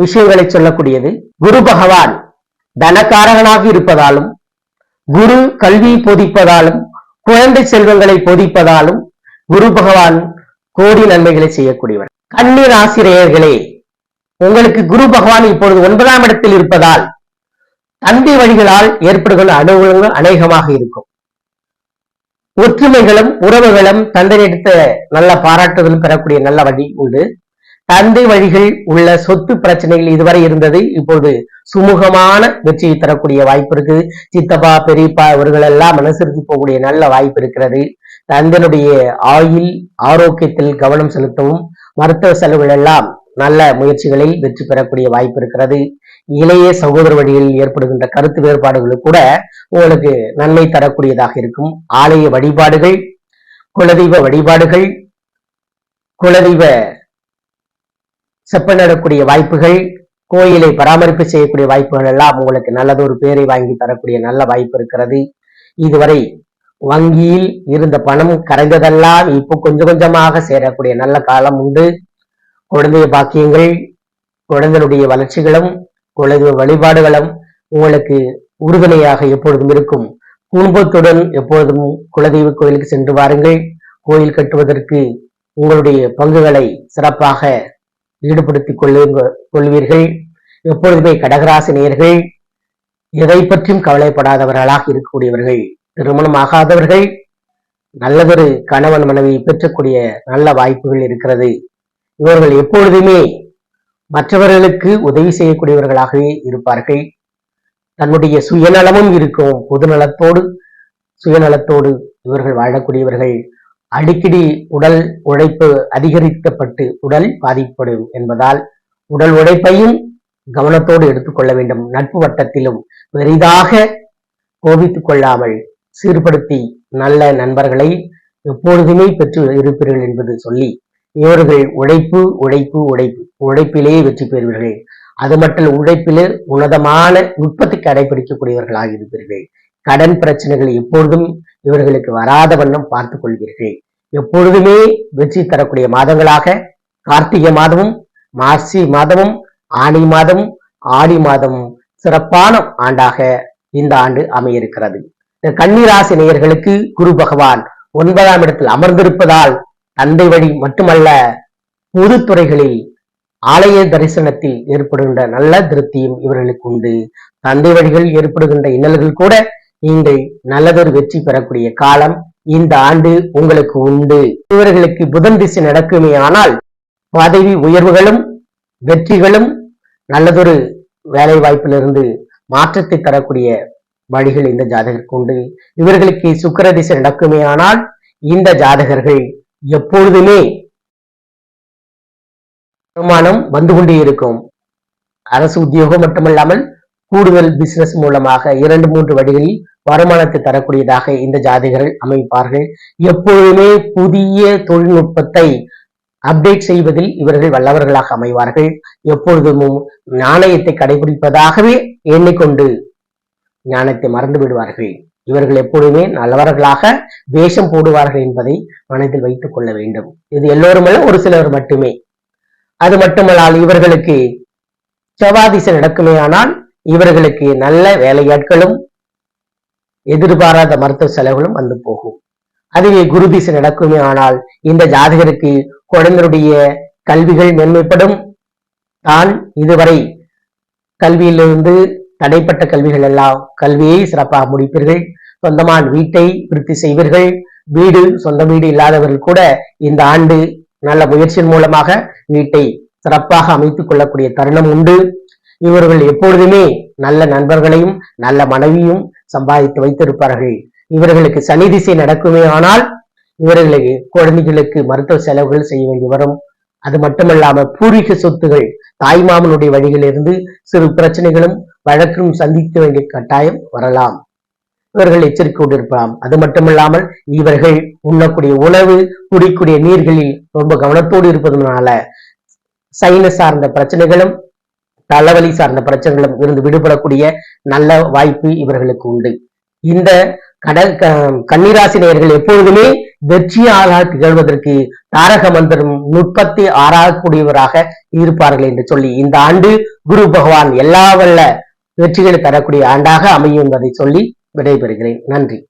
விஷயங்களை சொல்லக்கூடியது. குரு பகவான் தனக்காரகனாக இருப்பதாலும் குரு கல்வி போதிப்பதாலும் குழந்தை செல்வங்களை போதிப்பதாலும் குரு பகவான் கோடி நன்மைகளை செய்யக்கூடியவர். கண்ணீர் ஆசிரியர்களே உங்களுக்கு குரு பகவான் இப்பொழுது ஒன்பதாம் இடத்தில் இருப்பதால் தந்தை வழிகளால் ஏற்படுகிற அனுகூலங்கள் அநேகமாக இருக்கும். ஒற்றுமைகளும் உறவுகளும் தந்தையிடத்த நல்ல பாராட்டுதலும் பெறக்கூடிய நல்ல வழி உண்டு. தந்தை வழிகள் உள்ள சொத்து பிரச்சனைகள் இதுவரை இருந்தது. இப்பொழுது சுமூகமான வெற்றியை தரக்கூடிய வாய்ப்பு இருக்கு சித்தப்பா பெரியப்பா இவர்கள் எல்லாம் மனசிறுத்தி போகக்கூடிய நல்ல வாய்ப்பு இருக்கிறது. தந்தனுடைய ஆயுள் ஆரோக்கியத்தில் கவனம் செலுத்தவும் மருத்துவ செலவுகள் எல்லாம் நல்ல முயற்சிகளில் வெற்றி பெறக்கூடிய வாய்ப்பு இருக்கிறது. இளைய சகோதர வழியில் ஏற்படுகின்ற கருத்து வேறுபாடுகளும் கூட உங்களுக்கு நன்மை தரக்கூடியதாக இருக்கும். ஆலய வழிபாடுகள் குலதெய்வ வழிபாடுகள் குலதெய்வ செப்பனிடக்கூடிய வாய்ப்புகள் கோயிலை பராமரிப்பு செய்யக்கூடிய வாய்ப்புகள் எல்லாம் உங்களுக்கு நல்லதொரு பேரை வாங்கி தரக்கூடிய நல்ல வாய்ப்பு இருக்கிறது. இதுவரை வங்கியில் இருந்த பணம் கரைந்ததெல்லாம் இப்போ கொஞ்சம் கொஞ்சமாக சேரக்கூடிய நல்ல காலம் உண்டு. குழந்தைய பாக்கியங்கள் குழந்தைகளுடைய வளர்ச்சிகளும் குழந்தை வழிபாடுகளும் உங்களுக்கு உறுதுணையாக எப்பொழுதும் இருக்கும். குடும்பத்துடன் எப்பொழுதும் குலதெய்வ கோயிலுக்கு சென்று வாருங்கள். கோயில் கட்டுவதற்கு உங்களுடைய பங்குகளை சிறப்பாக ஈடுபடுத்திக் கொள்ளுங்க கொள்வீர்கள். எப்பொழுதுமே கடகராசினியர்கள் எதை பற்றியும் கவலைப்படாதவர்களாக இருக்கக்கூடியவர்கள் திருமணம் ஆகாதவர்கள் நல்லதொரு கணவன் மனைவி பெற்றக்கூடிய நல்ல வாய்ப்புகள் இருக்கிறது. இவர்கள் எப்பொழுதுமே மற்றவர்களுக்கு உதவி செய்யக்கூடியவர்களாகவே இருப்பார்கள். தன்னுடைய சுயநலமும் இருக்கும் பொதுநலத்தோடு சுயநலத்தோடு இவர்கள் வாழக்கூடியவர்கள். அடிக்கடி உடல் உழைப்பு அதிகரிக்கப்பட்டு உடல் பாதிப்படும் என்பதால் உடல் உழைப்பையும் கவனத்தோடு எடுத்துக்கொள்ள வேண்டும். நட்பு வட்டத்திலும் பெரிதாக கோபித்துக் கொள்ளாமல் சீர்படுத்தி நல்ல நண்பர்களை எப்பொழுதுமே பெற்று இருப்பீர்கள் என்பது சொல்லி இவர்கள் உழைப்பு உழைப்பு உழைப்பு உழைப்பிலேயே வெற்றி பெறுவீர்கள். அது மட்டும் உழைப்பிலே உன்னதமான நுட்பத்தை கடைபிடிக்கக்கூடியவர்களாக இருப்பீர்கள். கடன் பிரச்சனைகள் எப்பொழுதும் இவர்களுக்கு வராத வண்ணம் பார்த்துக் கொள்வீர்கள். எப்பொழுதுமே வெற்றி தரக்கூடிய மாதங்களாக கார்த்திகை மாதமும் மாசி மாதமும் ஆணி மாதமும் ஆடி மாதமும் சிறப்பான ஆண்டாக இந்த ஆண்டு அமையிருக்கிறது. இந்த கன்னிராசி நேயர்களுக்கு குரு பகவான் ஒன்பதாம் இடத்தில் அமர்ந்திருப்பதால் தந்தை வழி மட்டுமல்ல பொது துறைகளில் ஆலய தரிசனத்தில் ஏற்படுகின்ற நல்ல திருப்தியும் இவர்களுக்கு உண்டு. தந்தை வழிகள் ஏற்படுகின்ற இன்னல்கள் கூட நீங்கள் நல்லதொரு வெற்றி பெறக்கூடிய காலம் இந்த ஆண்டு உங்களுக்கு உண்டு. இவர்களுக்கு புதன் திசை நடக்குமே ஆனால் பதவி உயர்வுகளும் வெற்றிகளும் நல்லதொரு வேலை வாய்ப்பிலிருந்து மாற்றத்தை தரக்கூடிய வழிகள் இந்த ஜாதகருக்கு உண்டு. இவர்களுக்கு சுக்கிர திசை நடக்குமே ஆனால் இந்த ஜாதகர்கள் எப்பொழுதுமே வருமானம் வந்து கொண்டே இருக்கும். அரசு உத்தியோகம் மட்டுமல்லாமல் கூடுதல் பிசினஸ் மூலமாக இரண்டு மூன்று வழிகளில் வருமானத்தை தரக்கூடியதாக இந்த ஜாதகர்கள் அமைப்பார்கள். எப்பொழுதுமே புதிய தொழில்நுட்பத்தை அப்டேட் செய்வதில் இவர்கள் வல்லவர்களாக அமைவார்கள். எப்பொழுதும் நாணயத்தை கடைபிடிப்பதாகவே எண்ணிக்கொண்டு ஞானத்தை மறந்து விடுவார்கள். இவர்கள் எப்பொழுதுமே நல்லவர்களாக வேஷம் போடுவார்கள் என்பதை மனதில் வைத்துக் கொள்ள வேண்டும். இது எல்லோருமல்ல ஒரு சிலர் மட்டுமே. அது மட்டுமல்லால் இவர்களுக்கு செவாதிசை நடக்குமே ஆனால் இவர்களுக்கு நல்ல வேலையாட்களும் எதிர்பாராத மருத்துவ செலவுகளும் வந்து போகும். அதுவே குரு திசை நடக்குமே ஆனால் இந்த ஜாதகருக்கு குழந்தையுடைய கல்விகள் மேன்மைப்படும். தான் இதுவரை கல்வியிலிருந்து தடைப்பட்ட கல்விகள் எல்லாம் கல்வியை சிறப்பாக முடிப்பீர்கள். சொந்தமான வீட்டை விருத்தி செய்வீர்கள். வீடு சொந்த வீடு இல்லாதவர்கள் கூட இந்த ஆண்டு நல்ல முயற்சியின் மூலமாக வீட்டை சிறப்பாக அமைத்துக் கொள்ளக்கூடிய தருணம் உண்டு. இவர்கள் எப்பொழுதுமே நல்ல நண்பர்களையும் நல்ல மனைவியும் சம்பாதித்து வைத்திருப்பார்கள். இவர்களுக்கு சனி திசை நடக்குமே ஆனால் இவர்களுக்கு குழந்தைகளுக்கு மருத்துவ செலவுகள் செய்ய வேண்டி வரும். அது மட்டுமல்லாம பூர்வீக சொத்துகள் தாய்மாமனுடைய வழியிலிருந்து சிறு பிரச்சனைகளும் வழக்கும் சந்திக்க வேண்டிய கட்டாயம் வரலாம். இவர்கள் எச்சரிக்கையோடு இருக்கலாம் அது மட்டுமல்லாமல் இவர்கள் உண்ணக்கூடிய உணவு குடிக்கூடிய நீர்களில் ரொம்ப கவனத்தோடு இருப்பதனால சைன சார்ந்த பிரச்சனைகளும் தலைவலி சார்ந்த பிரச்சனைகளும் இருந்து விடுபடக்கூடிய நல்ல வாய்ப்பு இவர்களுக்கு உண்டு. இந்த கடல் கன்னிராசி நேயர்கள் எப்பொழுதுமே வெற்றியாளராக திகழ்வதற்கு தாரக மந்திரம் நுட்பத்தை ஆறாகக்கூடியவராக இருப்பார்கள் என்று சொல்லி இந்த ஆண்டு குரு பகவான் எல்லா வல்ல வெற்றிகளை தரக்கூடிய ஆண்டாக அமையும் என்பதை சொல்லி விடைபெறுகிறேன். நன்றி.